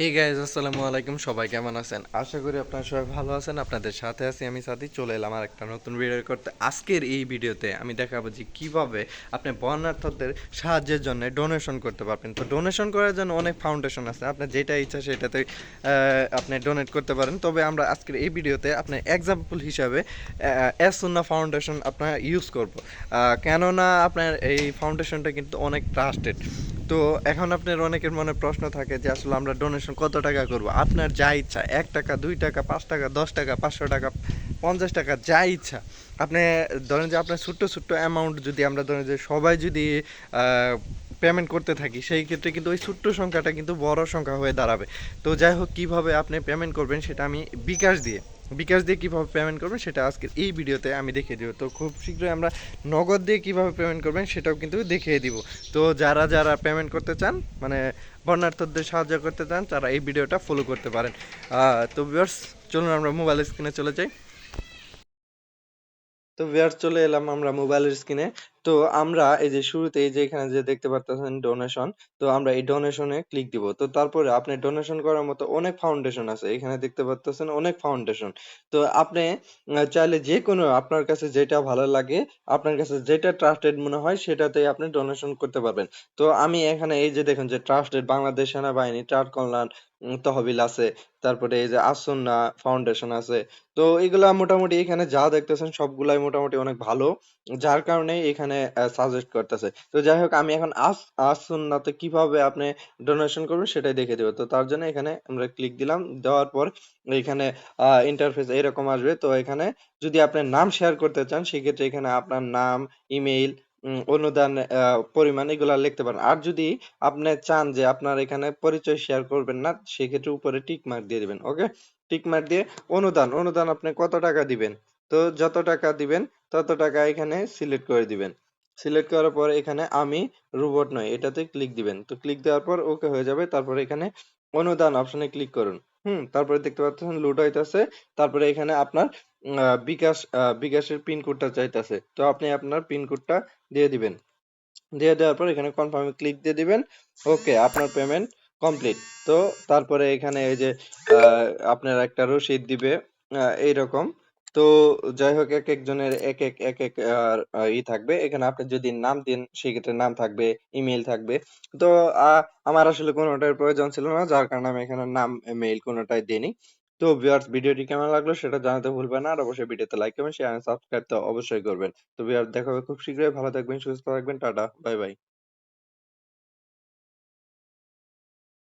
Hey guys আসসালামু আলাইকুম। সবাই কেমন আছেন? আশা করি আপনারা সবাই ভালো আছেন। আপনাদের সাথে আছি আমি সাথী চলে এলাম আর একটা নতুন ভিডিও করতে। আজকের এই ভিডিওতে আমি দেখাবো যে কীভাবে আপনি বর্ণার্থদের সাহায্যের জন্য ডোনেশন করতে পারবেন। তো ডোনেশন করার জন্য অনেক ফাউন্ডেশন আছে। আপনার যেটা ইচ্ছা সেটাতে আপনি ডোনেট করতে পারেন। তবে আমরা আজকের এই ভিডিওতে আপনার এক্সাম্পল হিসাবে এসুন্না ফাউন্ডেশন আপনার ইউজ করব। কেননা আপনার এই ফাউন্ডেশনটা কিন্তু অনেক ট্রাস্টেড তো এখন আপনার অনেকের মনে প্রশ্ন থাকে যে আসলে আমরা ডোনেশন কত টাকা করব? আপনার যা ইচ্ছা, এক টাকা, দুই টাকা, পাঁচ টাকা, দশ টাকা, পাঁচশো টাকা, পঞ্চাশ টাকা, যা ইচ্ছা। আপনি ধরেন যে আপনার ছোট্ট ছোট্ট অ্যামাউন্ট যদি আমরা ধরেন যে সবাই যদি পেমেন্ট করতে থাকি, সেই ক্ষেত্রে কিন্তু ওই ছোট্ট সংখ্যাটা কিন্তু বড় সংখ্যা হয়ে দাঁড়াবে। তো যাই হোক, কীভাবে আপনি পেমেন্ট করবেন সেটা আমি বিকাশ দিয়ে বিকাশ দিয়ে কীভাবে পেমেন্ট করবেন সেটা আজকের এই ভিডিওতে আমি দেখিয়ে দিব। তো খুব শীঘ্রই আমরা নগদ দিয়ে কীভাবে পেমেন্ট করবেন সেটাও কিন্তু দেখিয়ে দিব। তো যারা যারা পেমেন্ট করতে চান মানে বর্ণার্থদের সাহায্য করতে চান, তারা এই ভিডিওটা ফলো করতে পারেন। তো ভিউয়ার্স চলুন আমরা মোবাইল স্ক্রিনে চলে যাই। তো ভিউয়ার্স চলে এলাম আমরা মোবাইলের স্ক্রিনে তো আমরা এই যে শুরুতে এই যে এখানে যে দেখতে পাচ্ছেন ডোনেশন তো আমরা এই ডোনেশনে ক্লিক দিব। তো তারপরে আপনি ডোনেশন করার মতো অনেক ফাউন্ডেশন আছে। এখানে দেখতে পাচ্ছেন অনেক ফাউন্ডেশন তো আপনি চাইলে যে কোনো আপনার কাছে যেটা ভালো লাগে, আপনার কাছে যেটা ট্রাস্টেড মনে হয় সেটাতেই আপনি ডোনেশন করতে পারবেন। তো আমি এখানে এই যে দেখুন যে ট্রাস্টেড বাংলাদেশ সেনাবাহিনী ট্রাড কল্যাণ তহবিল আছে। তারপরে এই যে আসন্না ফাউন্ডেশন আছে। তো এগুলা মোটামুটি এখানে যা দেখতেছেন সবগুলাই মোটামুটি অনেক ভালো। যার কারণে এখানে সাজেস্ট করতেছে। তো যাই হোক, আমি এখন আস, আসন্নাতে কীভাবে আপনি ডোনেশন করবেন সেটাই দেখে দেবো। তো তার জন্য এখানে আমরা ক্লিক দিলাম। দেওয়ার পর এখানে ইন্টারফেস এরকম আসবে। তো এখানে যদি আপনার নাম শেয়ার করতে চান, সেক্ষেত্রে এখানে আপনার নাম ইমেইল অনুদান পরিমাণ এগুলা লিখতে পারেন। আর যদি আপনি চান যে আপনার এখানে পরিচয় শেয়ার করবেন না, সেক্ষেত্রে উপরে টিক মার্ক দিয়ে দিবেন ওকে টিক মার্ক দিয়ে অনুদান অনুদান আপনি কত টাকা দিবেন? তো যত টাকা দিবেন, তত টাকা এখানে সিলেক্ট করে দিবেন। সিলেক্ট করার পর এখানে আমি রোবট নয়, এটাতে ক্লিক দিবেন। তো ক্লিক দেওয়ার পর ওকে হয়ে যাবে। তারপর এখানে অনুদান অপশনে ক্লিক করুন। হুম, তারপরে দেখতে পাচ্ছেন লোড হইতাছে। তারপরে এখানে আপনার বিকাশ বিকাশের পিন কোডটা চাইতাছে। তো আপনি আপনার পিন কোডটা দিয়ে দিবেন। দিয়ে দেওয়ার পর এখানে কনফার্মে ক্লিক দিয়ে দিবেন। ওকে আপনার পেমেন্ট কমপ্লিট তো তারপরে এখানে এই যে আপনার একটা রসিদ দিবে। এইরকম। তো যাই হোক এক একজনের এক এক এক এক ই থাকবে। এখানে আপনি যদি নাম দিন, সেক্ষেত্রে নাম থাকবে ইমেল থাকবে। তো আমার আসলে কোনোটার প্রয়োজন ছিল না, যার কারণে আমি এখানে নাম মেইল কোনোটাই দিইনি। তো ভিউয়ার্স ভিডিওটি কেমন লাগল সেটা জানাতে ভুলবেন না, আর অবশ্যই ভিডিওতে লাইক করবেন শেয়ার সাবস্ক্রাইব তো অবশ্যই করবেন। তো ভিউয়ার্স দেখা হবে খুব শীঘ্রই। ভালো থাকবেন, সুস্থ থাকবেন, টাটা বাই বাই